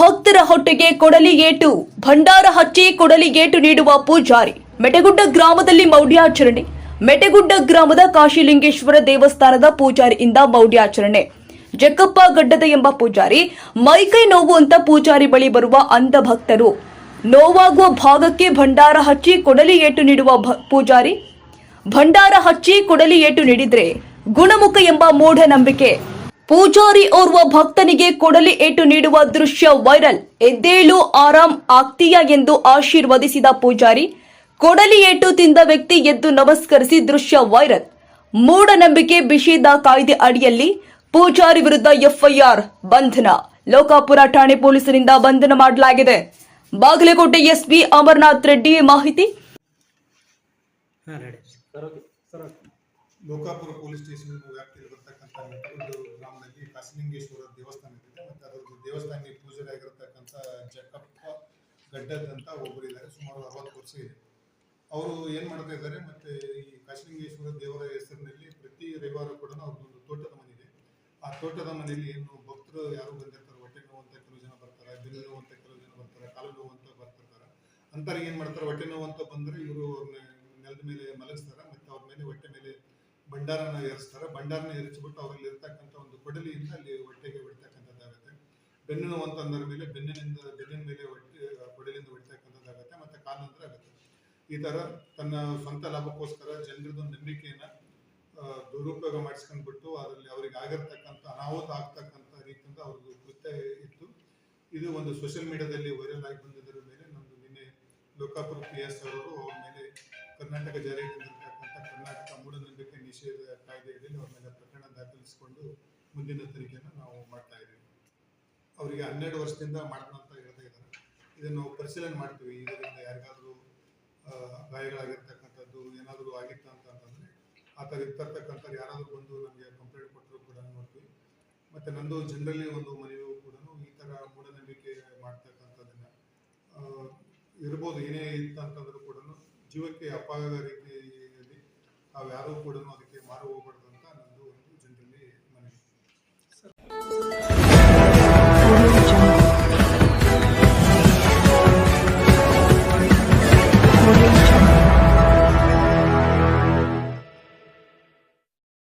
ಭಕ್ತರ ಹೊಟ್ಟೆಗೆ ಕೊಡಲಿ ಏಟು, ಭಂಡಾರ ಹಚ್ಚಿ ಕೊಡಲಿ ಏಟು ನೀಡುವ ಪೂಜಾರಿ, ಮೆಟಗುಡ್ಡ ಗ್ರಾಮದಲ್ಲಿ ಮೌಢ್ಯಾಚರಣೆ, ಮೆಟಗುಡ್ಡ ಗ್ರಾಮದ ಕಾಶಿಲಿಂಗೇಶ್ವರ ದೇವಸ್ಥಾನದ ಪೂಜಾರಿಯಿಂದ ಮೌಢ್ಯಾಚರಣೆ. ಜಕ್ಕಪ್ಪ ಗಡ್ಡದ ಎಂಬ ಪೂಜಾರಿ, ಮೈಕೈ ನೋವು ಅಂತ ಪೂಜಾರಿ ಬಳಿ ಬರುವ ಅಂಧ ಭಕ್ತರು ನೋವಾಗುವ ಭಾಗಕ್ಕೆ ಭಂಡಾರ ಹಚ್ಚಿ ಕೊಡಲಿ ಏಟು ನೀಡುವ ಪೂಜಾರಿ. ಭಂಡಾರ ಹಚ್ಚಿ ಕೊಡಲಿ ಏಟು ನೀಡಿದ್ರೆ ಗುಣಮುಖ ಎಂಬ ಮೂಢನಂಬಿಕೆ. ಪೂಜಾರಿ ಓರ್ವ ಭಕ್ತನಿಗೆ ಕೊಡಲಿ ಏಟು ನೀಡುವ ದೃಶ್ಯ ವೈರಲ್. ಎದ್ದೇಳು ಆರಾಮ್ ಆಗ್ತೀಯಾ ಎಂದು ಆಶೀರ್ವದಿಸಿದ ಪೂಜಾರಿ ಕೊಡಲಿ ಏಟು ತಿಂದ ವ್ಯಕ್ತಿ ಎದ್ದು ನಮಸ್ಕರಿಸಿ ದೃಶ್ಯ ವೈರಲ್. ಮೂಢನಂಬಿಕೆ ನಿಷೇಧ ಕಾಯ್ದೆ ಅಡಿಯಲ್ಲಿ ಪೂಜಾರಿ ವಿರುದ್ಧ ಎಫ್ಐಆರ್ ಬಂಧನ. ಲೋಕಾಪುರ ಠಾಣೆ ಪೊಲೀಸರಿಂದ ಬಂಧನ ಮಾಡಲಾಗಿದೆ. ಬಾಗಲಕೋಟೆ ಎಸ್ಪಿ ಅಮರನಾಥ್ ರೆಡ್ಡಿ ಮಾಹಿತಿ. ಲೋಕಾಪುರ ಪೊಲೀಸ್ ಸ್ಟೇಷನ್ ವ್ಯಾಪ್ತಿಯಲ್ಲಿ ಮೆಟ್ಟಗುಡ್ಡು ಗ್ರಾಮದಲ್ಲಿ ಕಾಶಲಿಂಗೇಶ್ವರ ದೇವಸ್ಥಾನ ಇದೆ. ಮತ್ತೆ ಅದರ ದೇವಸ್ಥಾನಕ್ಕೆ ಪೂಜಾರಿಯಾಗಿರ್ತಕ್ಕಂಥ ಜಕ್ಕಪ್ಪ ಗಡ್ಡದಂತ ಒಬ್ಬರು ಇದ್ದಾರೆ. ಸುಮಾರು ಅರವತ್ತು ವರ್ಷ ಇದೆ. ಅವರು ಏನು ಮಾಡ್ತಾ ಇದ್ದಾರೆ ಮತ್ತೆ ಈ ಕಾಶಲಿಂಗೇಶ್ವರ ದೇವರ ಹೆಸರಿನಲ್ಲಿ ಪ್ರತಿ ರವಿವಾರ ಕೂಡ ಅವ್ರದ್ದೊಂದು ತೋಟದ ಮನೆ ಇದೆ. ಆ ತೋಟದ ಮನೆಯಲ್ಲಿ ಏನು ಭಕ್ತರು ಯಾರು ಬಂದಿರ್ತಾರೆ ಹೊಟ್ಟೆ ನೋವು ಅಂತ ಕೆಲವು ಜನ ಬರ್ತಾರೆ ಬೆನ್ನು ನೋವು ಕೆಲವು ಜನ ಬರ್ತಾರೆ, ಕಾಲು ನೋವು ಬರ್ತಿರ್ತಾರೆ. ಅಂತಾರೆ ಏನು ಮಾಡ್ತಾರೆ? ಹೊಟ್ಟೆ ನೋವು ಅಂತ ಬಂದರೆ ಇವರು ಅವ್ರನ್ನ ನೆಲದ ಮೇಲೆ ಮಲಗಿಸ್ತಾರೆ. ಮತ್ತೆ ಅವ್ರ ಮೇಲೆ ಹೊಟ್ಟೆ ಮೇಲೆ ಭಂಡಾರನ ಏರಿಸ್ತಾರೆ. ಭಂಡಾರನ ಏರಿಸ್ಬಿಟ್ಟು ಅವರಲ್ಲಿ ಇರ್ತಕ್ಕಂಥ ಒಂದು ಕೊಡಲಿಯಿಂದ ಅಲ್ಲಿ ಹೊಟ್ಟೆಗೆ ಬಿಡ್ತಕ್ಕಂಥದ್ದಾಗುತ್ತೆ ಬೆನ್ನು ನೋವು ಅಂತ ಅಂದ್ರ ಮೇಲೆ, ಬೆನ್ನಿನಿಂದ, ಬೆನ್ನಿನ ಮೇಲೆ ಹೊಟ್ಟೆ, ಕೊಡಲಿಂದ ಹೊಡಿತಕ್ಕಂಥದ್ದಾಗುತ್ತೆ ಮತ್ತೆ ಕಾಲಂತರ ಆಗುತ್ತೆ. ಈ ಥರ ತನ್ನ ಸ್ವಂತ ಲಾಭಕ್ಕೋಸ್ಕರ ಜನರದ್ದು ನಂಬಿಕೆಯನ್ನ ದುರುಪಯೋಗ ಮಾಡಿಸ್ಕೊಂಡ್ಬಿಟ್ಟು ಅದರಲ್ಲಿ ಅವರಿಗೆ ಆಗಿರ್ತಕ್ಕಂಥ ಅನಾಹುತ ಆಗ್ತಕ್ಕಂಥ ರೀತಿಯಿಂದ ಅವ್ರದ್ದು ಕೃತ್ಯ ಇತ್ತು. ಇದು ಒಂದು ಸೋಷಿಯಲ್ ಮೀಡಿಯಾದಲ್ಲಿ ವೈರಲ್ ಆಗಿ ಬಂದಿದ್ದರ ಮೇಲೆ ನಮ್ದು ನಿನ್ನೆ ಲೋಕಾಪುರ ಪಿ ಎಸ್ ಅವರು ಅವ್ರ ಮೇಲೆ ಕರ್ನಾಟಕ ಮೂಢನಂಬಿಕೆ ನಿಷೇಧ ಕಾಯ್ದೆಯಲ್ಲಿ ಅವ್ರ ಮೇಲೆ ಪ್ರಕರಣ ದಾಖಲಿಸಿಕೊಂಡು ಮುಂದಿನ ತನಿಖೆಯನ್ನು ನಾವು ಮಾಡ್ತಾ ಇದ್ದೀವಿ. ಅವರಿಗೆ ಹನ್ನೆರಡು ವರ್ಷದಿಂದ ಅಂತ ಹೇಳ್ತಾ ಇದ್ದಾರೆ. ಇದನ್ನು ನಾವು ಪರಿಶೀಲನೆ ಮಾಡ್ತೀವಿ. ಇದರಿಂದ ಯಾರಿಗಾದರೂ ಗಾಯಗಳಾಗಿರ್ತಕ್ಕಂಥದ್ದು, ಏನಾದರೂ ಆಗಿತ್ತ ಅಂತ ಅಂತಂದ್ರೆ, ಆ ಥರ ಇರ್ತಕ್ಕಂಥ ಯಾರಾದರೂ ಬಂದು ನಮಗೆ ಕಂಪ್ಲೇಂಟ್ ಕೊಟ್ಟರು ಕೂಡ ನೋಡ್ತೀವಿ. ಮತ್ತು ನಂದು ಜನರಲಿ ಒಂದು ಮನವಿಯು ಕೂಡ ಈ ಥರ ಮೂಢನಂಬಿಕೆ ಮಾಡ್ತಕ್ಕಂಥದ್ದನ್ನ ಇರ್ಬೋದು ಏನೇ ಇತ್ತು ಅಂತಂದ್ರೂ ಕೂಡ ಜೀವಕ್ಕೆ ಅಪಾಯದ ರೀತಿಯಲ್ಲಿ ನಾವು ಯಾರೂ ಕೂಡ ಅದಕ್ಕೆ ಮಾರು ಹೋಗ್ಬಾರ್ದು ಅಂತ ನಂದು ಒಂದು ಜನರಲ್ಲಿ ಮನವಿ Thank.